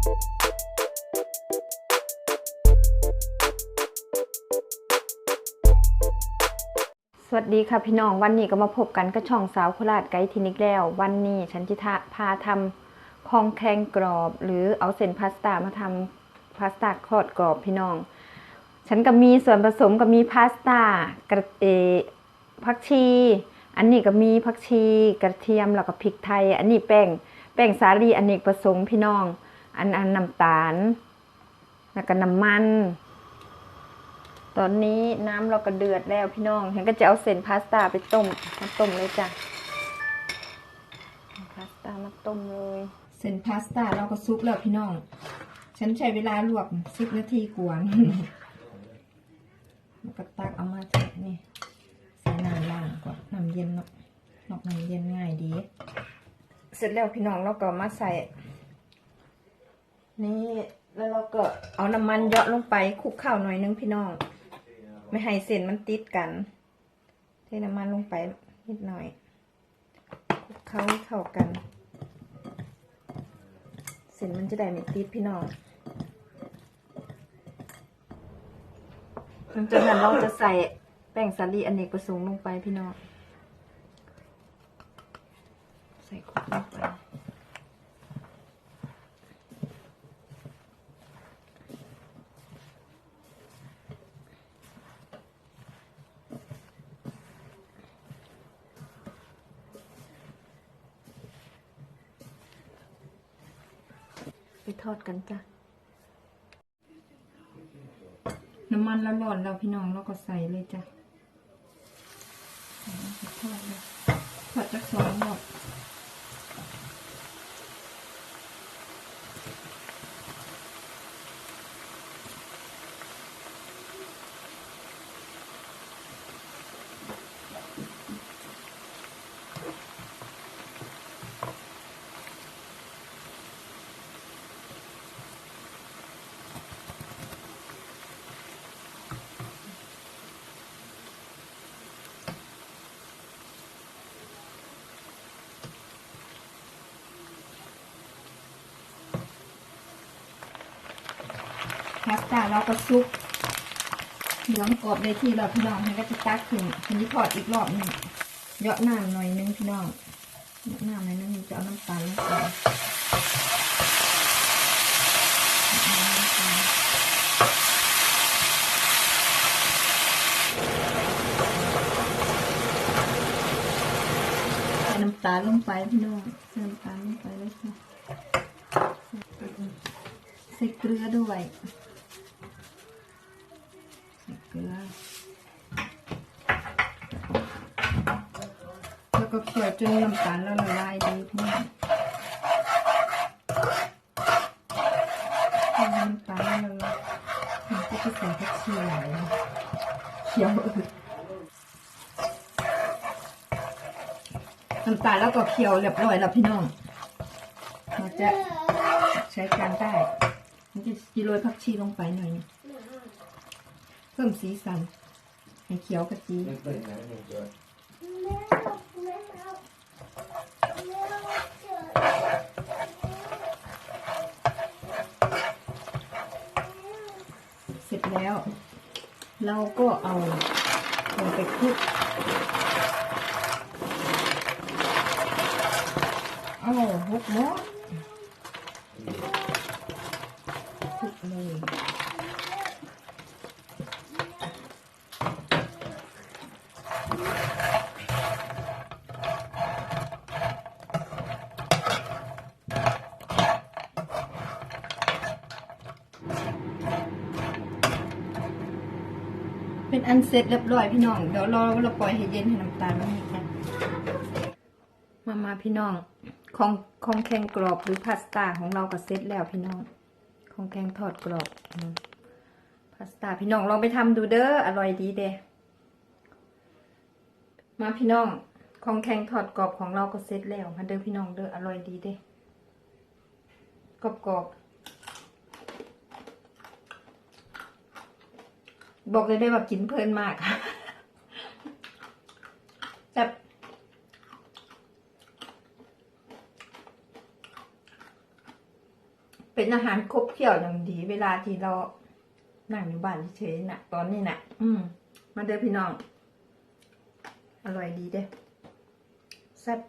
สวัสดีค่ะพี่น้องวันนี้ก็มาพบกันกับช่องสาวโคราชไกด์ทินิกแล้ว วันนี้ฉันจะพาทำคองแคงกรอบ หรือเอาเส้นพาสต้ามาทำพาสต้าทอดกรอบพี่น้อง ฉันก็มีส่วนผสมก็มีพาสต้ากระเออผักชี อันนี้ก็มีผักชี กระเทียมแล้วก็พริกไทย อันนี้แป้งแป้งสาลีอเนกประสงค์พี่น้อง อันอันน้ำตาล แล้วก็น้ำมัน ตอนนี้น้ำเราก็เดือดแล้วพี่น้องฉันก็จะเอาเส้นพาสต้าไปต้มมาต้มเลยจ้ะเอาพาสต้ามาต้มเลย เส้นพาสต้าเราก็ซุปแล้วพี่น้อง ฉันใช้เวลาลวกสิบนาทีกวนแล้วก็ตักเอามาใส่นี่ใส่น้ำล่างก่อนน้ำเย็นเนาะนอกน้ำเย็นง่ายดี เสร็จแล้วพี่น้องเราก็มาใส่ นี่แล้วเราก็เอาน้ำมันเยาะลงไปคลุกข้าวหน่อยนึงพี่น้อง ไม่ให้เส้นมันติดกันเทน้ำมันลงไปนิดหน่อยคลุกเข้าให้เข้ากัน เส้นมันจะได้ไม่ติดพี่น้องหลังจากนั้นเราจะใส่แป้งสาลีอเนกประสงค์ลงไปพี่น้อง ใส่ลงไป ทอดกันจ้ะ น้ำมันแล้วร้อนแล้วพี่น้องเราก็ใส่เลยจ้ะทอดเลยทอดจักสองรอด พาสต้าเราก็ซุปเหลืองกรอบในที่เราพี่น้องให้ก็จะตักขึ้นทีนี้ทอดอีกรอบหนึงเยาะน้ำหน่อยนึงพี่น้องเยาะน้ำหน่อยนึงจะเอาน้ำตาลลงไปน้ำตาลลงไปพี่น้องใส่น้ำตาลลงไปเลยค่ะใส่เกลือด้วย เกลือแล้วก็เคี่ยวจนน้ำตาลละลายดีพี่น้องน้ำตาลละลายมันก็จะใส่ผักชีหลายเคี่ยวอึดน้ำตาลแล้วก็เคี่ยวเรียบร้อยแล้วพี่น้องเราจะใช้การได้ มันจะกิโรยผักชีลงไปหน่อยนึง พิ่มสีสัน ให้เขียวกะจีเสร็จแล้ว เราก็เอาลงไปคลุกเอาหกหม้อคลุกเลย เป็นอันเสร็จเรียบร้อยพี่น้อง เดี๋ยวรอเราปล่อยให้เย็นให้น้ำตาลมันนี่กันมามาพี่น้อง ของของแข็งกรอบหรือพาสต้าของเราก็เสร็จแล้วพี่น้อง ของแข็งทอดกรอบพาสต้าพี่น้องลองไปทำดูเด้ออร่อยดีเด้มาพี่น้อง ของแข็งทอดกรอบของเราก็เสร็จแล้วมาเด้อพี่น้องเด้ออร่อยดีเด้กรอบกรอบ บอกเลยได้ว่ากินเพลินมากแบบเป็นเป็นอาหารครบเคี่ยวอย่างดี เวลาที่เรานั่งอยู่บ้านเฉยๆน่ะตอนนี้น่ะอืม มาเด้อพี่น้อง อร่อยดีเด้แซ่บ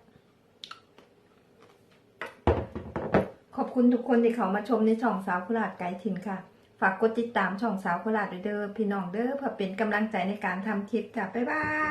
ขอบคุณทุกคนที่เขามาชมในช่องสาวโคราชไกด์ถิ่นค่ะ ฝากกดติดตามช่องสาวโคราชด้วยเด้อพี่น้องเด้อเพื่อเป็นกำลังใจในการทำคลิปค่ะบ๊ายบาย